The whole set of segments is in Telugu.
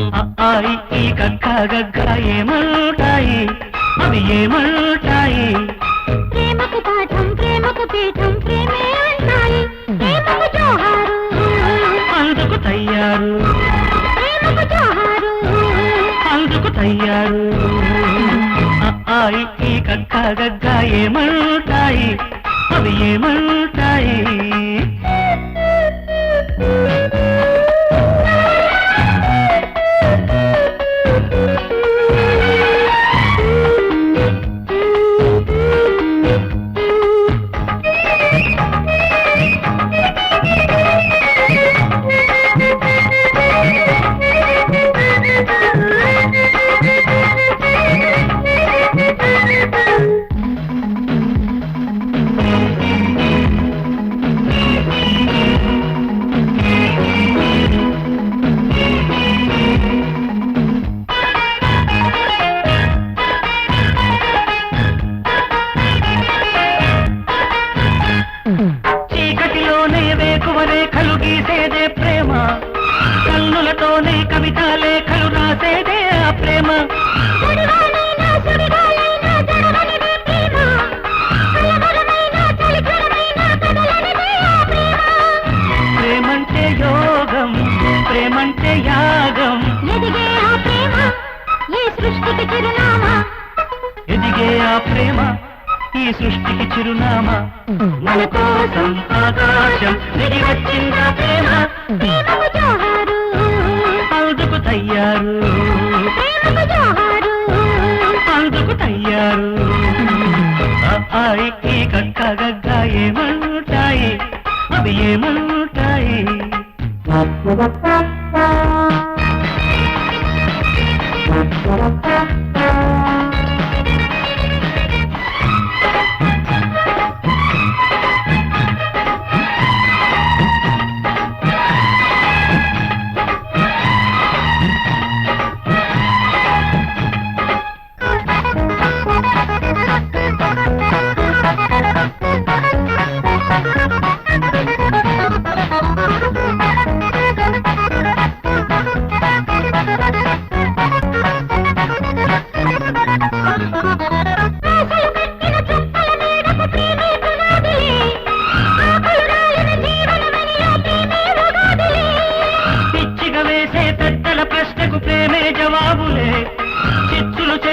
అయి ఈ గగ్గ గగ్గ ఏమంటాయి? అవి ఏమంటాయి? ప్రేమకు పాఠం ప్రేమకు పీఠం ప్రేమే ఉంటాయి ప్రేమకు జోహారు. అందుకు తయ్యారు. ప్రేమకు జోహారు. అందుకు తయ్యారు. అయి ఈ గగ్గ గగ్గ ఏమంటాయి? అవి ఏమంటాయి? కన్నులతోనే కవితా లేఖలు రాసేదే ఆ ప్రేమ. ప్రేమంటే యోగం ప్రేమంటే యాగం. ఎదిగే ఆ ప్రేమ ఈ సృష్టికి చిరునామా. ఎదిగే ఆ ప్రేమ ఈ సృష్టికి చిరునామా. మన కోసం ఆకాశం దిగి వచ్చిందా ప్రేమ తయ్యారు అందుకు తయ్యారు ఆ, ఈ కక్క గగ్గ ఏమంటాయి అవి ఏమంటాయి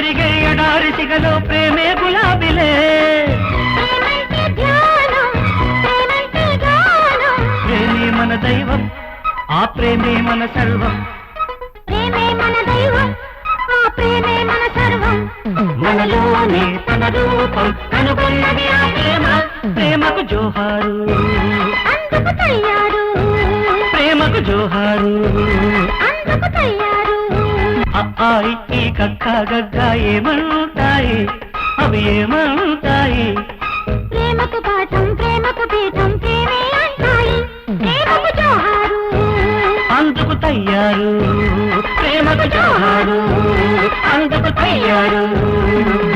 ఎడారి సిగలో ప్రేమే గులాబిలే. ప్రేమంటే ధ్యానం ప్రేమంటే గానం. ప్రేమే మన దైవం ఆ ప్రేమే మన దైవం ఆ ప్రేమే మన సర్వం. మనలోనే తన రూపం కనుగొన్నది ఆ ప్రేమ. ప్రేమకు జోహారు. అందుకు తయ్యారు ప్రేమకు జోహారు. అందుకు తయ్యారు ఆ, ఈ, ఈ కక్క గగ్గ ఏమంటాయి? అవి ఏమంటాయి? ప్రేమకు పాఠం ప్రేమకు పీఠం ప్రేమే అంటాయి. ప్రేమకు జోహారు. అందుకు తయ్యారు. ప్రేమకు జోహారు. అందుకు తయ్యారు.